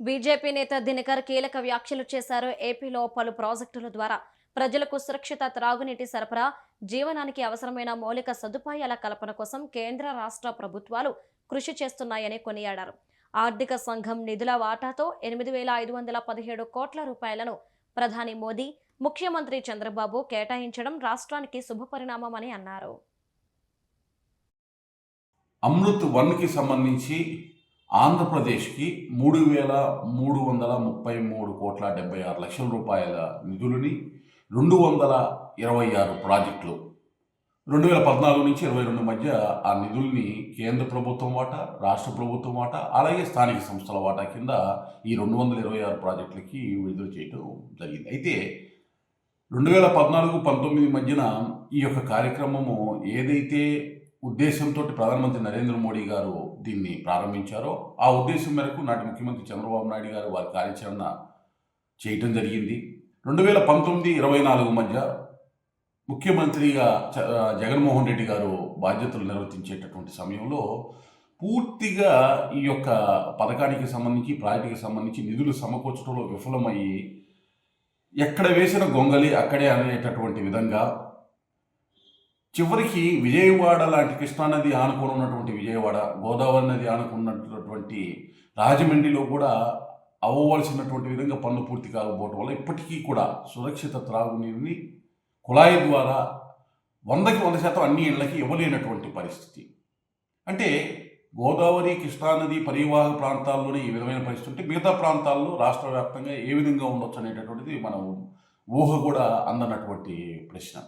BJP నేత దినకర్ కీలక వ్యాఖ్యలు చేశారు. ఏపీలో పలు ప్రాజెక్టుల ద్వారా ప్రజలకు సురక్షిత త్రాగునీటి సరఫరా జీవనానికి అవసరమైన మౌలిక సదుపాయాల కల్పన కోసం కేంద్ర రాష్ట్ర ప్రభుత్వాలు కృషి చేస్తున్నాయని కొనియాడారు. ఆర్థిక సంఘం నిధుల వాటాతో ఎనిమిది వేల ఐదు వందల పదిహేడు కోట్ల రూపాయలను ప్రధాని మోదీ ముఖ్యమంత్రి చంద్రబాబు కేటాయించడం రాష్ట్రానికి శుభపరిణామమని అన్నారు. అమృత్ వన్కి సంబంధించి ఆంధ్రప్రదేశ్కి మూడు వేల మూడు వందల ముప్పై మూడు కోట్ల డెబ్బై ఆరు లక్షల రూపాయల నిధులని రెండు వందల ఇరవై ఆరు ప్రాజెక్టులు. రెండు వేల పద్నాలుగు నుంచి ఇరవై రెండు మధ్య ఆ నిధుల్ని కేంద్ర ప్రభుత్వం వాటా రాష్ట్ర ప్రభుత్వం వాటా అలాగే స్థానిక సంస్థల వాటా కింద ఈ రెండు వందల ఇరవై ఆరు ప్రాజెక్టులకి విడుదల చేయడం జరిగింది. అయితే రెండు వేల పద్నాలుగు పంతొమ్మిది మధ్యన ఈ యొక్క కార్యక్రమము ఏదైతే ఉద్దేశంతో ప్రధానమంత్రి నరేంద్ర మోడీ గారు దీన్ని ప్రారంభించారో ఆ ఉద్దేశం మేరకు నాటి ముఖ్యమంత్రి చంద్రబాబు నాయుడు గారు వారి కార్యాచరణ చేయటం జరిగింది. రెండు వేల పంతొమ్మిది ఇరవై నాలుగు మధ్య ముఖ్యమంత్రిగా చ- జగన్మోహన్ రెడ్డి గారు బాధ్యతలు నిర్వర్తించేటటువంటి సమయంలో పూర్తిగా ఈ యొక్క పథకానికి సంబంధించి ప్రాజెక్టుకి సంబంధించి నిధులు సమకూర్చడంలో విఫలమయ్యి ఎక్కడ వేసిన గొంగలి అక్కడే అనేటటువంటి విధంగా చివరికి విజయవాడ లాంటి కృష్ణానది ఆనుకుని ఉన్నటువంటి విజయవాడ గోదావరి నది ఆనుకున్నటువంటి రాజమండ్రిలో కూడా అవ్వవలసినటువంటి విధంగా పనులు పూర్తి కాకపోవటం వల్ల ఇప్పటికీ కూడా సురక్షిత త్రాగునీరుని కుళాయి ద్వారా వందకి వంద శాతం అన్ని ఇళ్ళకి ఇవ్వలేనటువంటి పరిస్థితి. అంటే గోదావరి కృష్ణానది పరివాహక ప్రాంతాల్లోనే ఈ విధమైన పరిస్థితి ఉంటే మిగతా ప్రాంతాల్లో రాష్ట్ర వ్యాప్తంగా ఏ విధంగా ఉండొచ్చు అనేటటువంటిది మనం ఊహ కూడా అందనటువంటి ప్రశ్న.